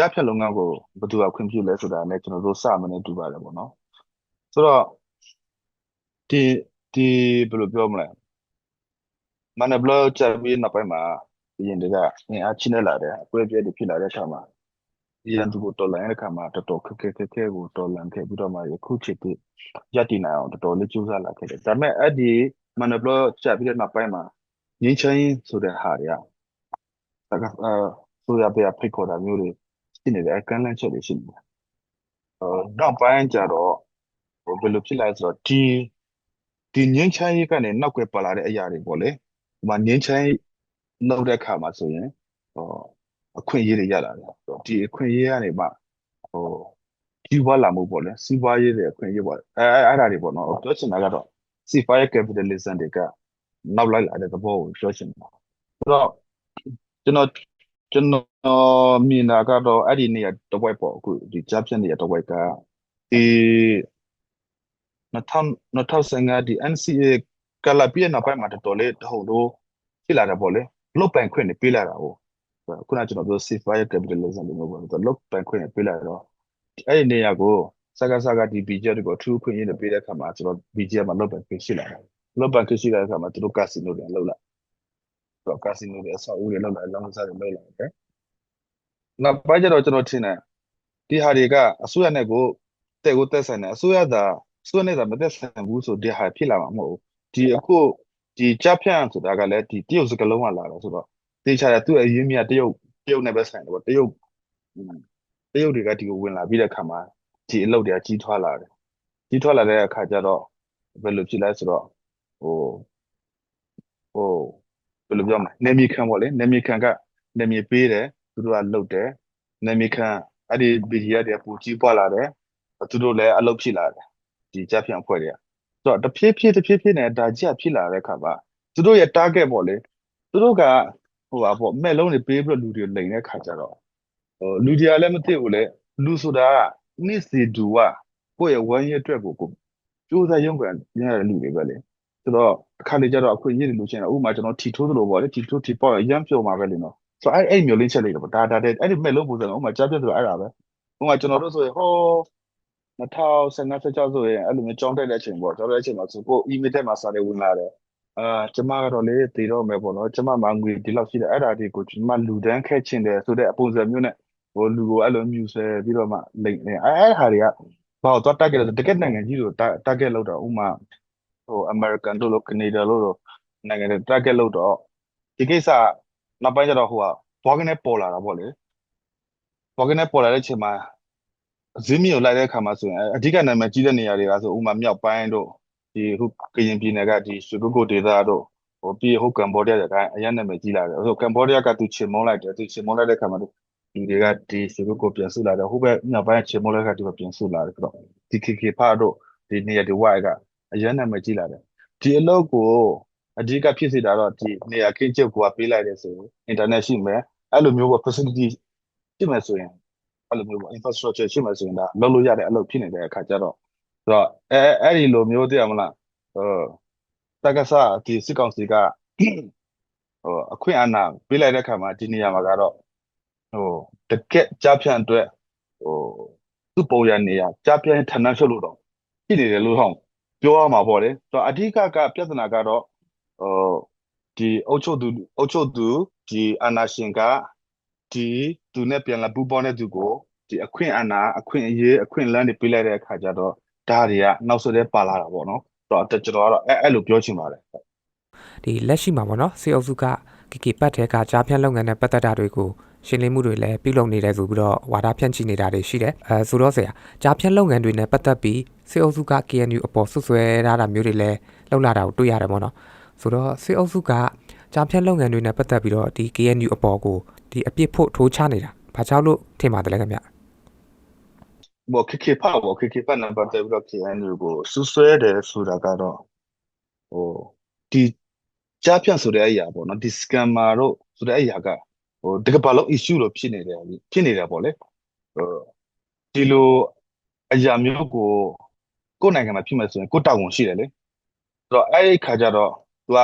ဒီကြားဖြတ်လုပ်ငန်းကိုဘယ်သူကခွင့်ပြုလဲဆိုတာနဲ့ကျွန်တော်တို့စမနေတူပါတယ်ပေါ့နော်ဆိုတော့ဒီဒီဘယ်လိုပြောမလဲမန်နဘလချက်ပြီးနောက်ပိုင်းမှာဒီရင်တွေကအင်အားချင်းနေလာတယ်အကွဲပြဲတွေဖြစ်လာတဲ့အခါမှာဒီရန်သူကိုတော်လှန်တဲ့အခါမှာတော်တော်ခက်ခဲခက်ခဲကိုတော်လှန်ခဲ့ပြီးတော့မှယခုချိန်ထိရပ်တည်နိုင်အောင်တော်တော်လေးကြိုးစားလာခဲ့တယ်ဒါပေမဲ့အဲ့ဒီမန်နဘလချက်ပြီးတဲ့နောက်ပိုင်းမှာငင်းချင်းဆိုတဲ့ဟာတွေကတကအဲဆိုရပြဖိတ်ခေါ်တာမျိုးတွေ ရှိနေတယ်အကန့်လန့်ချက်တွေရှိနေတယ်။အော်နောက်ပိုင်းကျတော့ဟိုဘယ်လိုဖြစ်လာလဲဆိုတော့ဒီဒီငင်းချမ်းရေးကနေနောက်ွယ်ပါလာတဲ့အရာတွေပေါ့လေ။ဟိုမှာငင်းချမ်းလောက်တဲ့အခါမှာဆိုရင်ဟောအခွင့်အရေးတွေရလာတယ်။ဆိုတော့ဒီအခွင့်အရေးကနေမှဟိုကြီးပွားလာမှုပေါ့လေ။စီးပွားရေးတွေအခွင့်အရေးပေါ့။အဲအဲအဲ့ဒါတွေပေါ့နော်။ပြောချင်တာကတော့စီးပွားရေး capitalism တွေကနောက်လိုက်လာတဲ့သဘောကိုပြောချင်တာ။ဆိုတော့ကျွန်တော် ကျွန်တော်မြင်တာကတော့အဲ့ဒီနေရာတစ်ဝက်ပေါ့အခုဒီကြားဖြတ်နေရာတစ်ဝက်ကဒီ2000 2015ဒီ NCA ကလာပြည့်နောက်ပိုင်းမှာတော်တော်လေးတဟုတ်လို့ဖြစ်လာတယ်ပေါ့လေလုတ်ပိုင်ခွင့်တွေပေးလာတာဟုတ်ခုနကကျွန်တော်ပြော ceasefire capitalism လို့ပြောတယ်လုတ်ပိုင်ခွင့်တွေပေးလာတော့အဲ့ဒီနေရာကိုစကားစကားဒီ BJ တွေကိုအထူးခွင့်ရင်းတွေပေးတဲ့အခါမှာကျွန်တော် BJ မှာလုတ်ပိုင်ခွင့်ရှိလာတယ်လုတ်ပိုင်ခွင့်ရှိလာတဲ့အခါမှာသူတို့ကာစီနိုတွေလောက်လာ တော့ကာစီနိုတွေအဆောက်အဦတွေလောက်လာလောင်းစားတွေလောက်လာတယ်နောက်ပိုင်းကျတော့ကျွန်တော်ထင်တယ်ဒီဟာတွေကအစိုးရနဲ့ကိုတဲ့ကိုတက်ဆိုင်တယ်အစိုးရသာအစိုးရနဲ့သာမတက်ဆိုင်ဘူးဆိုဒီဟာဖြစ်လာမှာမဟုတ်ဘူးဒီအခုဒီကြဖြန့်ဆိုတာကလည်းဒီတရုတ်စကလုံးကလာတော့ဆိုတော့တေချာတယ်သူ့အရင်းမြတရုတ်တရုတ်နဲ့ပဲဆိုင်တယ်ပေါ့တရုတ်တရုတ်တွေကဒီကိုဝင်လာပြီးတဲ့အခါမှာဒီအလုပ်တွေကကြီးထွားလာတယ်ကြီးထွားလာတဲ့အခါကျတော့ဘယ်လိုဖြစ်လဲဆိုတော့ဟိုဟို ဘယ်လိုပြောမလဲနေမီခံပေါ့လေနေမီခံကနေမီပေးတယ်သူတို့ကလှုပ်တယ်နာမည်ခံအဲ့ဒီ BGR တွေပူကြီးပွားလာတယ်သူတို့လည်းအလုပ်ဖြစ်လာတယ်ဒီကြက်ဖြန့်အဖွဲ့တွေကဆိုတော့တဖြည်းဖြည်းတဖြည်းဖြည်းနဲ့ဒါကြီးဖြစ်လာတဲ့အခါမှာသူတို့ရဲ့ target ပေါ့လေသူတို့ကဟိုပါပေါ့မဲ့လုံးတွေပေးပြီးတော့လူတွေလိန်တဲ့ခါကျတော့ဟိုလူတွေကလည်းမသိဘူးလေလူဆိုတာကနေ့စီဒူကကိုယ့်ရဲ့ဝမ်းရအတွက်ကိုကိုစူးစမ်းရုံးကန်ရတဲ့လူတွေပဲလေ ဆိုတော့အခါလေးကျတော့အခွင့်အရေးတွေလူချင်းဥပမာကျွန်တော်ထီထိုးသလိုပေါ့လေထီထိုးထီပေါ့ရမ်းပြုံမှာပဲလေနော်ဆိုတော့အဲ့အဲ့မျိုးလင်းချက်လေးတော့ဒါဒါတဲ့အဲ့ဒီမဲ့လို့ပုံစံဥမာကြားပြတ်ဆိုအဲ့ဒါပဲဥမာကျွန်တော်တို့ဆိုရင်ဟော2015 16ဆိုရင်အဲ့လိုမျိုးကြောင်းတက်တဲ့အချိန်ပေါ့ကြောင်းတက်တဲ့အချိန်မှာဆိုကို email ထဲမှာစာတွေဝင်လာတယ်အာကျမကတော့လေတည်တော့မယ်ပေါ့နော်ကျမမှငွေဒီလောက်ရှိတယ်အဲ့ဒါတွေကိုကျမလူတန်းခဲချင်တယ်ဆိုတဲ့ပုံစံမျိုးနဲ့ဟိုလူကိုအဲ့လိုမျိုးဆဲပြီးတော့မှလိမ့်နေအဲ့အဲ့ဟာတွေကဘာလို့တော့ target လဲတကယ်နိုင်ငံကြီးကို target လောက်တော့ဥမာ ဟို American တို့လို့ Canada လို့နိုင်ငံတွေ target လောက်တော့ဒီကိစ္စနောက်ပိုင်းကျတော့ဟိုကဘွားကနေပေါ်လာတာပေါ့လေဘွားကနေပေါ်လာတဲ့အချိန်မှာဇင်းမြေကိုလိုက်တဲ့အခါမှာဆိုရင်အဓိကနာမည်ကြီးတဲ့နေရာတွေကဆိုဥမာမြောက်ပိုင်းတို့ဒီဟိုကရင်ပြည်နယ်ကဒီစူကုကိုဒေသတို့ဟိုပြီးဟိုကမ်ဘောဒီးယားတွေကအရင်နာမည်ကြီးလာတယ်ဟိုကမ်ဘောဒီးယားကသူချေမုန်းလိုက်တယ်သူချေမုန်းလိုက်တဲ့အခါမှာလူတွေကဒီစူကုကိုပြန်ဆုလာတယ်ဟိုဘက်မြောက်ပိုင်းချေမုန်းလိုက်ကဒီဘက်ပြန်ဆုလာတယ်ဆိုတော့ဒီခေခေဖာတို့ဒီနေရာဒီဝိုင်က အရင်နာမည်ကြီးလာတယ်ဒီအလုပ်ကိုအဓိကဖြစ်စေတာတော့ဒီနေရာခင်းကျုပ်ကိုပေးလိုက်တယ်ဆိုရင် internet ရှိမယ်အဲ့လိုမျိုးပေါ့ facility ရှိမယ်ဆိုရင်အဲ့လိုမျိုးပေါ့ infrastructure ရှိမယ်ဆိုရင်ဒါလုပ်လို့ရတဲ့အလုပ်ဖြစ်နေတဲ့အခါကျတော့ဆိုတော့အဲအဲ့ဒီလိုမျိုးသိရမလားဟိုတက္ကသဒီစစ်ကောင်စီကဟိုအခွင့်အာဏာပေးလိုက်တဲ့အခါမှာဒီနေရာမှာကတော့ဟိုတကက်ကြားဖြန့်အတွက်ဟိုသူ့ပုံရနေရာကြားဖြန့်ဌာနချုပ်လို့တော့ဖြစ်နေတယ်လို့ဟော ပြောရမှာပေါ့လေဆိုတော့အဓိကကပြဿနာကတော့ဟိုဒီအုပ်ချုပ်သူအုပ်ချုပ်သူဒီအာဏာရှင်ကဒီသူနဲ့ပြန်လာပူးပေါင်းတဲ့သူကိုဒီအခွင့်အာဏာအခွင့်အရေးအခွင့်အလမ်းတွေပေးလိုက်တဲ့အခါကျတော့ဒါတွေကနောက်ဆက်တဲ့ပါလာတာပေါ့နော်တော့ကျွန်တော်ကတော့အဲ့အဲ့လိုပြောချင်ပါတယ်ဒီလက်ရှိမှာပေါ့နော်စေအုပ်စုကကီကီပတ်ထဲကကြားဖြန့်လုပ်ငန်းနဲ့ပတ်သက်တာတွေကို ရှင်းလင်းမှုတွေလည်းပြုလုပ်နေတယ်ဆိုပြီးတော့ဝါဒဖြန့်ချိနေတာတွေရှိတယ်အဲဆိုတော့ဆရာကြားဖြန့်လုပ်ငန်းတွေနဲ့ပတ်သက်ပြီးစေအုပ်စုက KNU အပေါ်ဆွဆွဲထားတာမျိုးတွေလည်းလှုပ်လာတာကိုတွေ့ရတယ်ပေါ့နော်ဆိုတော့စေအုပ်စုကကြားဖြတ်လုပ်ငန်းတွေနဲ့ပတ်သက်ပြီးတော့ဒီ KNU အပေါ်ကိုဒီအပြစ်ဖို့ထိုးချနေတာဘာကြောင့်လို့ထင်ပါတယ်ခင်ဗျဘောခေခေဖာဘောခေခေဖာနံပါတ်ပြီးတော့ KNU ကိုစူးဆွဲတယ်ဆိုတာကတော့ဟိုဒီကြားဖြတ်ဆိုတဲ့အရာပေါ့နော်ဒီ scammer တို့ဆိုတဲ့အရာက ဟိုတကယ်ဘာလို့ issue လို့ဖြစ်နေတယ်ဖြစ်နေတယ်ပေါ့လေဟိုဒီလိုအရာမျိုးကိုကိုယ်နိုင်ငံမှာဖြစ်မယ်ဆိုရင်ကိုယ်တာဝန်ရှိတယ်လေဆိုတော့အဲ့ဒီခါကျတော့သူက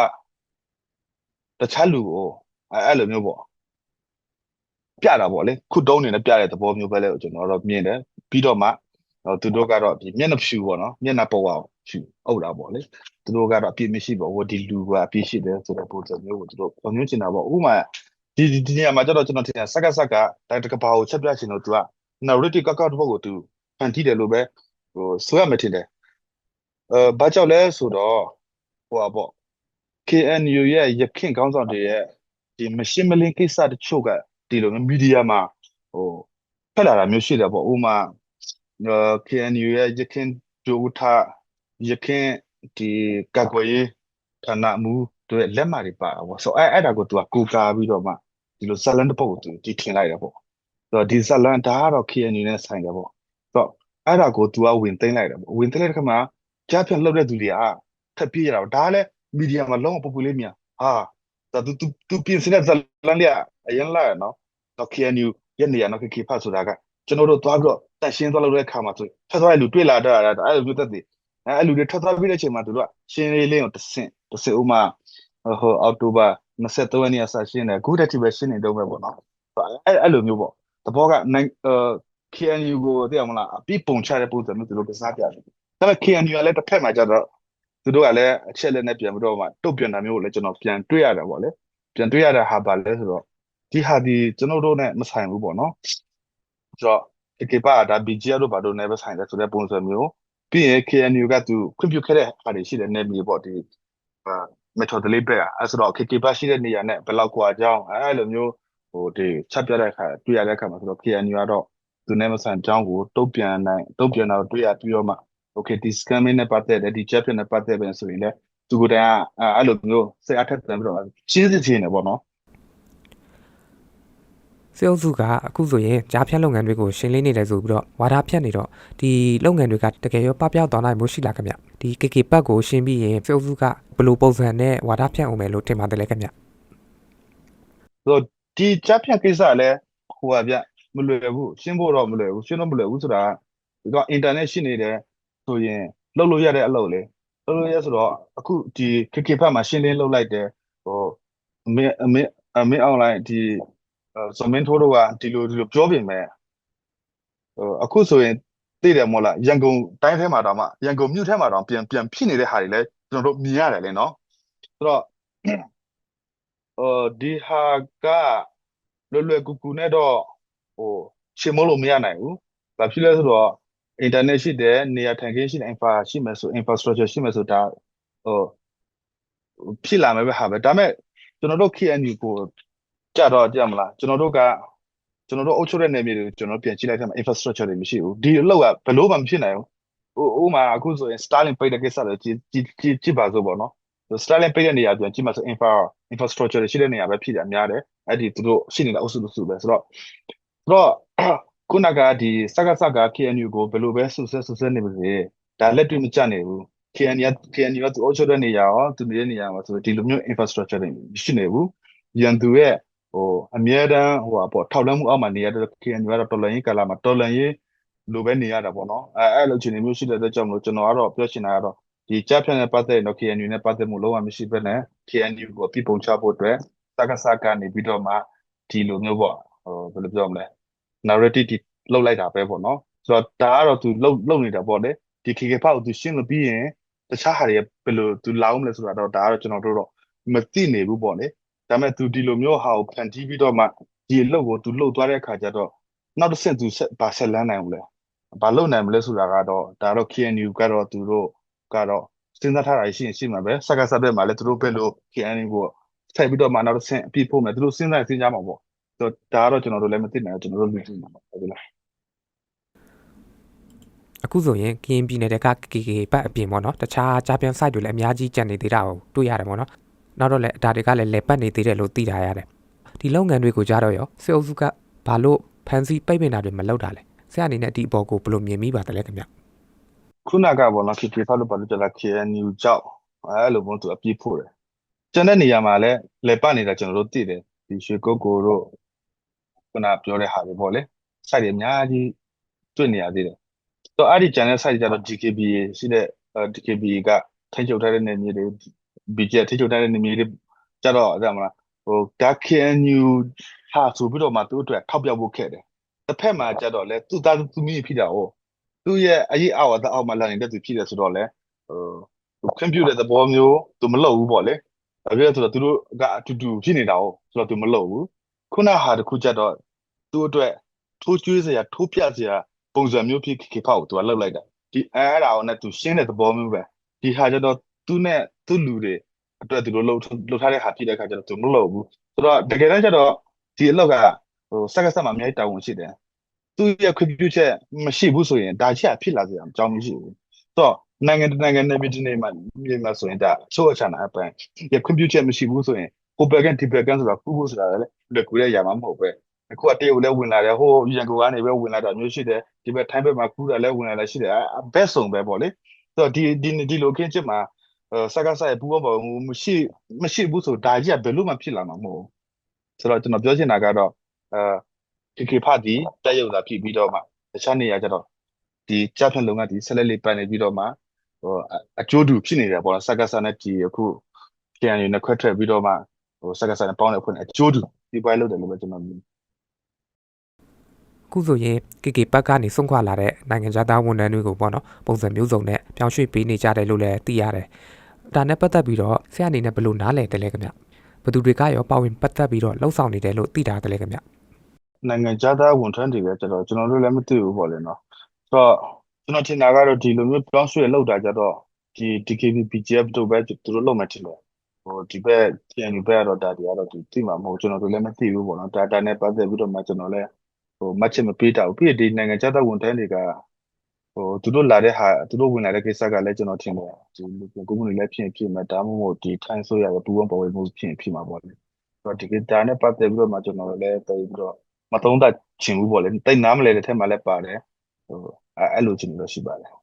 တခြားလူကိုအဲ့လိုမျိုးပေါ့ပြတာပေါ့လေခုတုံးနေနဲ့ပြတဲ့သဘောမျိုးပဲလေကျွန်တော်တော့မြင်တယ်ပြီးတော့မှသူတို့ကတော့ဒီမျက်နှာဖြူပေါ့နော်မျက်နှာပေါ်အောင်ဖြူအုပ်တာပေါ့လေသူတို့ကတော့အပြည့်မရှိပေါ့ဟိုဒီလူကအပြည့်ရှိတယ်ဆိုတဲ့ပုံစံမျိုးကိုသူတို့ပုံမျိုးချင်တာပေါ့ဥပမာ ဒီဒီနေရာမှာကျတော့ကျွန်တော်ထင်တယ်စက်ကဆက်ကတိုင်တကဘာကိုချက်ပြချင်လို့သူက narrative ကောက်ကောက်တစ်ပုဒ်ကိုသူဖန်တီးတယ်လို့ပဲဟိုဆိုရမယ်ထင်တယ်အဲဘာကြောင့်လဲဆိုတော့ဟိုပါပေါ့ KNU ရဲ့ရခင်ကောင်းဆောင်တွေရဲ့ဒီမရှင်းမလင်းကိစ္စတချို့ကဒီလိုမျိုးမီဒီယာမှာဟိုဖက်လာတာမျိုးရှိတယ်ပေါ့ဥပမာ KNU ရဲ့ရခင်ဒုဥထရခင်ဒီကကွယ်ရေးဌာနမူတို့ရဲ့လက်မှတ်တွေပါတာပေါ့ဆိုအဲ့အဲ့ဒါကိုသူကကိုကာပြီးတော့မှ ဒီလိုဇလန်တစ်ပုတ်ကိုသူတီထင်လိုက်တယ်ပေါ့ဆိုတော့ဒီဇလန်ဒါကတော့ KNU နဲ့ဆိုင်တယ်ပေါ့ဆိုတော့အဲ့ဒါကိုသူကဝင်သိမ်းလိုက်တယ်ပေါ့ဝင်သိမ်းလိုက်တဲ့ခါမှာကြားဖြတ်လှုပ်တဲ့သူတွေကထပ်ပြေးရတာဒါကလည်းမီဒီယာမှာလုံးဝ popular မြန်ဟာဒါသူသူသူပြင်စတဲ့ဇလန်လေးအရင်လာနော်တော့ KNU ရဲ့နေရာနော် KK ဖတ်ဆိုတာကကျွန်တော်တို့သွားပြီးတော့တက်ရှင်းသွားလို့တဲ့အခါမှာဆိုထပ်သွားတဲ့လူတွေ့လာတော့အဲ့လိုမျိုးသက်တည်အဲ့လူတွေထပ်သွားပြီးတဲ့အချိန်မှာသူတို့ကရှင်းလေးလေးကိုတဆင့်တဆင့်ဥမာဟိုအောက်တိုဘာ 23ရက်နေ့အစရှင်းတယ်အခုတည်းကပဲရှင်းနေတော့ပဲပေါ့နော်အဲ့အဲ့လိုမျိုးပေါ့တဘောကနိုင်အဲ KNU ကိုသိအောင်မလားအပြပုံချတဲ့ပုံစံမျိုးသူတို့ကစားပြတယ်ဒါပေမဲ့ KNU ကလည်းတစ်ဖက်မှာကျတော့သူတို့ကလည်းအချက်လက်နဲ့ပြန်ပြီးတော့မှတုတ်ပြန်တာမျိုးကိုလည်းကျွန်တော်ပြန်တွေ့ရတယ်ပေါ့လေပြန်တွေ့ရတဲ့ဟာပါလဲဆိုတော့ဒီဟာဒီကျွန်တော်တို့နဲ့မဆိုင်ဘူးပေါ့နော်ဆိုတော့ဒီကေပါဒါ BGR တို့ဘာတို့နဲ့ပဲဆိုင်တယ်ဆိုတဲ့ပုံစံမျိုးပြီးရင် KNU ကသူခွင့်ပြုခဲ့တဲ့ဟာတွေရှိတယ်နေမြေပေါ့ဒီ အာ method လေးပဲအဲဆိုတော့ KK ပါရှိတဲ့နေရာနဲ့ဘယ်လောက်กว่าအကြောင်းအဲလိုမျိုးဟိုဒီချက်ပြတဲ့အခါတွေ့ရတဲ့အခါမှာဆိုတော့ KNU ကတော့သူနဲ့မဆိုင်အကြောင်းကိုတုတ်ပြန်နိုင်တုတ်ပြန်တော့တွေ့ရပြီးတော့မှ okay ဒီ scamming နဲ့ပတ်သက်တယ်ဒီ chat နဲ့ပတ်သက်ပဲဆိုရင်လည်းသူကတည်းကအဲ့လိုမျိုးစိတ်အထက်တန်ပြီးတော့ရှင်းစစ်ချင်းနေပေါ့နော် စေအုပ်စုကအခုဆိုရင်ကြားဖြတ်လုပ်ငန်းတွေကိုရှင်းလင်းနေတယ်ဆိုပြီးတော့ဝါဒဖြတ်နေတော့ဒီလုပ်ငန်းတွေကတကယ်ရောပပျောက်သွားနိုင်မှုရှိလားခင်ဗျဒီ KK ပတ်ကိုရှင်းပြီးရင်စေအုပ်စုကဘယ်လိုပုံစံနဲ့ဝါဒဖြတ်အောင်မယ်လို့ထင်ပါတယ်လေခင်ဗျဆိုတော့ဒီကြားဖြတ်ကိစ္စလည်းဟိုပါဗျမလွယ်ဘူးရှင်းဖို့တော့မလွယ်ဘူးရှင်းတော့မလွယ်ဘူးဆိုတာဒီတော့ internet ရှိနေတယ်ဆိုရင်လှုပ်လို့ရတဲ့အလုပ်လေလှုပ်လို့ရဆိုတော့အခုဒီ KK ဘက်မှာရှင်းလင်းလှုပ်လိုက်တယ်ဟိုအမေအမေအမေ online ဒီ ဇမင်းထိုးတို့ကဒီလိုဒီလိုပြောပြင်မဲ့ဟိုအခုဆိုရင်သိတယ်မို့လားရန်ကုန်တိုင်းထဲမှာတော့မှရန်ကုန်မြို့ထဲမှာတော့ပြန်ပြန်ဖြစ်နေတဲ့ဟာတွေလည်းကျွန်တော်တို့မြင်ရတယ်လေနော်ဆိုတော့ဟိုဒီဟာကလွယ်လွယ်ကူကူနဲ့တော့ဟိုရှင်းမလို့မရနိုင်ဘူး။ဘာဖြစ်လဲဆိုတော့ internet ရှိတယ်နေရာထိုင်ခင်းရှိတယ် infra ရှိမယ်ဆို infrastructure ရှိမယ်ဆိုဒါဟိုဖြစ်လာမယ်ပဲဟာပဲဒါပေမဲ့ကျွန်တော်တို့ KNU ကို ကြတော့ကြမလားကျွန်တော်တို့ကကျွန်တော်တို့အုပ်ချုပ်တဲ့နယ်မြေတွေကိုကျွန်တော်ပြန်ကြည့်လိုက်တဲ့မှာ infrastructure တွေမရှိဘူးဒီအလောက်ကဘယ်လို့မှမဖြစ်နိုင်ဘူးဟိုဥမာအခုဆိုရင် Starlink ပိတ်တဲ့ကိစ္စတွေကြည့်ကြည့်ကြည့်ပါစို့ပေါ့နော် Starlink ပိတ်တဲ့နေရာပြန်ကြည့်မှာဆို infra infrastructure တွေရှိတဲ့နေရာပဲဖြစ်တယ်အများတယ်အဲ့ဒီသူတို့ရှိနေတဲ့အုပ်စုလို့ဆိုပဲဆိုတော့ဆိုတော့ခုနကဒီစကားစကား KNU ကိုဘယ်လိုပဲဆူဆဲဆူဆဲနေပါစေဒါလက်တွေ့မကျနေဘူး KNU KNU ကသူအုပ်ချုပ်တဲ့နေရာရောသူနေတဲ့နေရာမှာဆိုဒီလိုမျိုး infrastructure တွေရှိနေဘူးရန်သူရဲ့ ဟိုအမြဲတမ်းဟိုပါပေါ့ထောက်လန်းမှုအောက်မှာနေရတဲ့ KNU ကတော့တော်လန်ရေးကာလမှာတော်လန်ရေးလိုပဲနေရတာပေါ့နော်အဲအဲ့လိုအခြေအနေမျိုးရှိတဲ့အတွက်ကြောင့်မလို့ကျွန်တော်ကတော့ပြောချင်တာကတော့ဒီကြက်ဖြန့်နဲ့ပတ်သက်တော့ KNU နဲ့ပတ်သက်မှုလုံးဝမရှိဘဲနဲ့ KNU ကိုပြပုံချဖို့အတွက်စကားစကားနေပြီးတော့မှဒီလိုမျိုးပေါ့ဟိုဘယ်လိုပြောမလဲ narrative လောက်လိုက်တာပဲပေါ့နော်ဆိုတော့ဒါကတော့သူလုံလုံနေတာပေါ့လေဒီ KK ဖောက်သူရှင်းလို့ပြီးရင်တခြားဟာတွေဘယ်လိုသူလောင်းမလဲဆိုတာတော့ဒါကတော့ကျွန်တော်တို့တော့မသိနေဘူးပေါ့လေ ဒါပေမဲ့သူဒီလိုမျိုးဟာကိုဖန်တီးပြီးတော့မှဒီအလုပ်ကိုသူလှုပ်သွားတဲ့အခါကျတော့နောက်တစ်ဆင့်သူဆက်ပါဆက်လန်းနိုင်ဘူးလေဘာလုပ်နိုင်မလဲဆိုတာကတော့ဒါတော့ KNU ကတော့သူတို့ကတော့စဉ်းစားထားတာရှိရင်ရှိမှာပဲစကားဆက်တဲ့မှာလည်းသူတို့ပဲလို့ KNU ကိုဆက်ပြီးတော့မှနောက်တစ်ဆင့်အပြည့်ဖို့မယ်သူတို့စဉ်းစားစဉ်းစားမှာပေါ့ဆိုတော့ဒါကတော့ကျွန်တော်တို့လည်းမသိနိုင်ဘူးကျွန်တော်တို့လူကြီးမှာပေါ့ဟုတ်လားအခုဆိုရင်ကရင်ပြည်နယ်က KK ပတ်အပြင်ပေါ့နော်တခြားကြားပြန် site တွေလည်းအများကြီးကျန်နေသေးတာကိုတွေ့ရတယ်ပေါ့နော် နောက်တော့လည်းဒါတွေကလည်းလေပတ်နေသေးတယ်လို့သိထားရတယ်ဒီလုပ်ငန်းတွေကိုကြားတော့ရောစေအုပ်စုကဘာလို့ဖန်စီပိတ်ပင်တာတွေမလုပ်တာလဲဆရာအနေနဲ့ဒီအပေါ်ကိုဘယ်လိုမြင်မိပါသလဲခင်ဗျခုနကပေါ့နော် KK ဖတ်လို့ဘာလို့ကြလား KNU ကြောက်အဲလိုမျိုးသူအပြည့်ဖို့တယ်ကျန်တဲ့နေရာမှာလည်းလေပတ်နေတာကျွန်တော်တို့သိတယ်ဒီရွှေကုတ်ကိုတို့ခုနပြောတဲ့ဟာတွေပေါ့လေ site တွေအများကြီးတွေ့နေရသေးတယ်တော့အဲ့ဒီ channel site ကျတော့ DKB ရှိတဲ့ DKB ကထိချုပ်ထားတဲ့နေမြေတွေ BJ ထိချုပ်ထားတဲ့နေမြေတွေကျတော့အဲ့ဒါမလားဟို KNU ဟာဆိုပြီးတော့မှသူ့အတွက်ထောက်ပြဖို့ခဲ့တယ်တစ်ဖက်မှာကြတော့လေသူ့သားသူမိဖြစ်တာဟုတ်သူ့ရဲ့အရေးအောက်အသားအောက်မှာလာနေတဲ့သူဖြစ်တယ်ဆိုတော့လေဟိုသူခွင့်ပြုတဲ့သဘောမျိုးသူမလုပ်ဘူးပေါ့လေဒါပြည့်ဆိုတော့သူတို့ကအတူတူဖြစ်နေတာဟုတ်ဆိုတော့သူမလုပ်ဘူးခုနဟာတခုကြတော့သူ့အတွက်ထိုးကျွေးစရာထိုးပြစရာပုံစံမျိုးဖြစ်ခေဖောက်ကိုသူကလှုပ်လိုက်တာဒီအဲ့ဒါကိုနဲ့သူရှင်းတဲ့သဘောမျိုးပဲဒီဟာကြတော့ သူ့နဲ့သူ့လူတွေအတွက်သူတို့လှုပ်လှုပ်ထားတဲ့ဟာဖြစ်တဲ့အခါကျတော့သူမလုပ်ဘူးဆိုတော့တကယ်တမ်းကျတော့ဒီအလောက်ကဟိုစက္ကစမှာအများကြီးတာဝန်ရှိတယ်သူ့ရဲ့ခွင့်ပြုချက်မရှိဘူးဆိုရင်ဒါချစ်ဖြစ်လာစရာအကြောင်းမရှိဘူးဆိုတော့နိုင်ငံတစ်နိုင်ငံနဲ့ပြည်တွင်းမှာပြည်မှာဆိုရင်ဒါအချို့အချာနာအပိုင်းရခွင့်ပြုချက်မရှိဘူးဆိုရင်ဟိုဘက်ကန်ဒီဘက်ကန်ဆိုတာကူဖို့ဆိုတာလည်းလက်ကူရဲ့ຢာမှာမဟုတ်ပဲအခုကတရုတ်လည်းဝင်လာတယ်ဟိုရန်ကုန်ကနေပဲဝင်လာတာမျိုးရှိတယ်ဒီဘက်ထိုင်းဘက်မှာကူတာလည်းဝင်လာလည်းရှိတယ်အဘက်ဆုံးပဲပေါ့လေဆိုတော့ဒီဒီဒီလိုခင်းချစ်မှာ စကားဆိုင်ပူပေါင်းမရှိမရှိဘူးဆိုဒါကြီးကဘယ်လို့မှဖြစ်လာမှာမဟုတ်ဘူးဆိုတော့ကျွန်တော်ပြောချင်တာကတော့အဲ KK ဖတ်ဒီတက်ရုပ်သာဖြစ်ပြီးတော့မှတခြားနေရာကျတော့ဒီကြားဖြတ်လုံကဒီဆက်လက်လေးပန်နေပြီးတော့မှဟိုအကျိုးတူဖြစ်နေတယ်ပေါ့နော်စကားဆန်နဲ့ဒီအခုပြန်ရနေခွဲထွက်ပြီးတော့မှဟိုစကားဆန်နဲ့ပေါင်းတဲ့ဖွင့်အကျိုးတူဒီပွဲလုပ်တယ်လို့ပဲကျွန်တော်မြင်ခုဆိုရင် KK ဘက်ကနေဆုံးခွာလာတဲ့နိုင်ငံသားဝန်ထမ်းတွေကိုပေါ့နော်ပုံစံမျိုးစုံနဲ့ပြောင်းရွှေ့ပေးနေကြတယ်လို့လည်းသိရတယ်။ ဒါနဲ့ပတ်သက်ပြီးတော့ဆရာအနေနဲ့ဘယ်လိုနားလည်တယ်လဲခင်ဗျ။ဘသူတွေကရောပါဝင်ပတ်သက်ပြီးတော့လှုပ်ဆောင်နေတယ်လို့သိတာတယ်လဲခင်ဗျ။နိုင်ငံသားဝန်ထမ်းတွေပဲကျွန်တော်ကျွန်တော်တို့လည်းမသိဘူးပေါ့လေနော်ဆိုတော့ကျွန်တော်ထင်တာကတော့ဒီလိုမျိုးပြောင်းရွှေ့လောက်တာကြတော့ဒီ DKB PGF တို့ပဲသူတို့လုပ်မှထင်တယ်ဟိုဒီဘက် TNU ဘက်ကတော့ဒါတွေကတော့ဒီသိမှာမဟုတ်ကျွန်တော်တို့လည်းမသိဘူးပေါ့နော်ဒါတာနဲ့ပတ်သက်ပြီးတော့မှကျွန်တော်လည်းဟိုမှတ်ချက်မပေးတာဘူးပြီးဒီနိုင်ငံသားဝန်ထမ်းတွေက ဟိုသူတို့လာတဲ့ဟာသူတို့ဝင်လာတဲ့ကိစ္စကလည်းကျွန်တော်ထင်တယ်ဒီကိုမှုတွေလည်းဖြစ်ဖြစ်မှာဒါမှမဟုတ်ဒီထိုင်းဆိုရကပူဝမ်းပေါ်ဝင်မှုဖြစ်ဖြစ်မှာပေါ့လေဆိုတော့ဒီကဒါနဲ့ပတ်သက်ပြီးတော့မှကျွန်တော်လည်းတိုင်ပြီးတော့မသုံးသပ်ချင်ဘူးပေါ့လေတိတ်နားမလဲတဲ့ထက်မှလည်းပါတယ်ဟိုအဲ့လိုချင်လို့ရှိပါတယ်